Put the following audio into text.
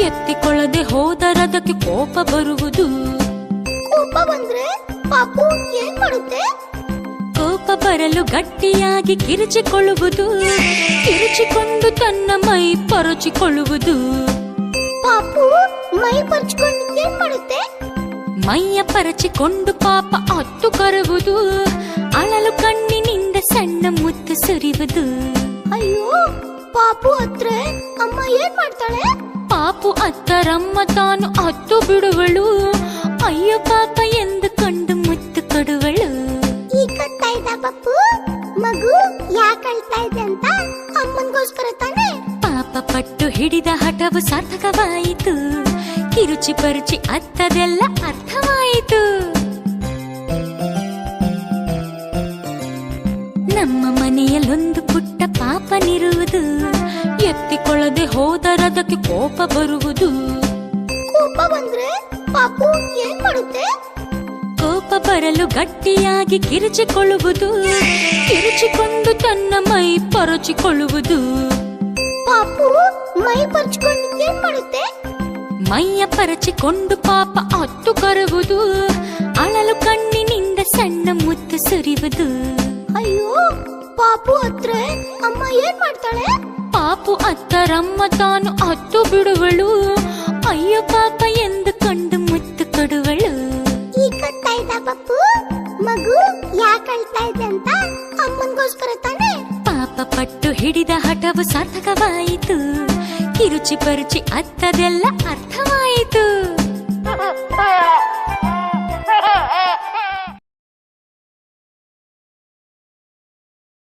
ಎತ್ತಿಕೊಳ್ಳದೆ ಹೋದರದಕ್ಕೆ ಕೋಪ ಬರುವುದು. ಕೋಪ ಬಂದ್ರೆ ಪಾಪು ಏನ್ ಮಾಡುತ್ತೆ? ಕೋಪ ಬರಲು ಗಟ್ಟಿಯಾಗಿ ಕಿರುಚಿಕೊಳ್ಳುವುದು ಕಿರುಚಿಕೊಂಡು ತನ್ನ ಮೈ ಪರಚಿಕೊಳ್ಳುವುದು. ಪಾಪು ಮೈ ಪರಚಿಕೊಂಡು ಏನ್ ಮಾಡುತ್ತೆ? ಮೈಯ ಪರಚಿಕೊಂಡು ಪಾಪ ಅತ್ತು ಕರುವುದು ಅಳಲು ಕಣ್ಣಿನಿಂದ ಸಣ್ಣ ಮುತ್ತು ಸುರಿಯುವುದು ಅಯ್ಯೋ ಪಾಪು ಹತ್ರ ಅಮ್ಮ ಏನ್ ಮಾಡ್ತಾಳೆ? ಪಾಪು ಅತ್ತರಮ್ಮ ತಾನು ಅತ್ತು ಬಿಡುವಳು. ಅಯ್ಯ ಪಾಪ ಎಂದು ಕಂಡು ಮುತ್ತು ಕೊಡುವಳು. ಈಗ ಪಪ್ಪು? ಮಗು ಯಾಕೆ ಅಳ್ತಾ ಇದೆ ಅಂತ ಅಮ್ಮನ್ಗೋಸ್ಕರ ತಾನೆ? ಪಾಪ ಪಟ್ಟು ಹಿಡಿದ ಹಠವು ಸಾರ್ಥಕವಾಯಿತು. ಕಿರುಚಿ ಪರುಚಿ ಅತ್ತದೆಲ್ಲ ಅರ್ಥವಾಯಿತು. ನಮ್ಮ ಮನೆಯಲ್ಲೊಂದು ಪುಟ್ಟ ಪಾಪನಿರುವುದು. ಹೋದರದಕ್ಕೆ ಕೋಪ ಬರುವುದು? ಕೋಪ ಬಂದ್ರೆ ಪಾಪು ಏನ್ ಮಾಡುತ್ತೆ? ಕೋಪ ಬರಲು ಗಟ್ಟಿಯಾಗಿ ಕಿರುಚಿಕೊಳ್ಳುವುದು. ಕಿರುಚಿಕೊಂಡು ತನ್ನ ಮೈ ಪರಚಿಕೊಳ್ಳುವುದು. ಪಾಪು ಮೈ ಪರಚಿಕೊಂಡು ಏನ್ ಮಾಡುತ್ತೆ? ಮೈಯ ಪರಚಿಕೊಂಡು ಪಾಪ ಅತ್ತು ಕರುವುದು. ಅಳಲು ಕಣ್ಣಿನಿಂದ ಸಣ್ಣ ಮುತ್ತು ಸುರಿಯುವುದು ಅಯ್ಯೋ ಪಾಪು ಹತ್ರ ಅಮ್ಮ ಏನ್ ಮಾಡ್ತಾಳೆ? ಪಾಪು ಅತ್ತರಮ್ಮ ತಾನು ಅತ್ತು ಬಿಡುವಳು. ಅಯ್ಯ ಪಾಪ ಎಂದು ಕಂಡು ಮುತ್ತು ಕೊಡುವಳು ಈಗ ಪಪ್ಪು? ಮಗು ಯಾಕೆ ಅಳ್ತಾ ಇದೆ ಅಂತ ಅಮ್ಮನಿಗೋಸ್ಕರ ತಾನೇ? ಪಾಪ ಪಟ್ಟು ಹಿಡಿದ ಹಠವು ಸಾರ್ಥಕವಾಯಿತು. ಕಿರುಚಿ ಪರುಚಿ ಅತ್ತದೆಲ್ಲ ಅರ್ಥವಾಯಿತು.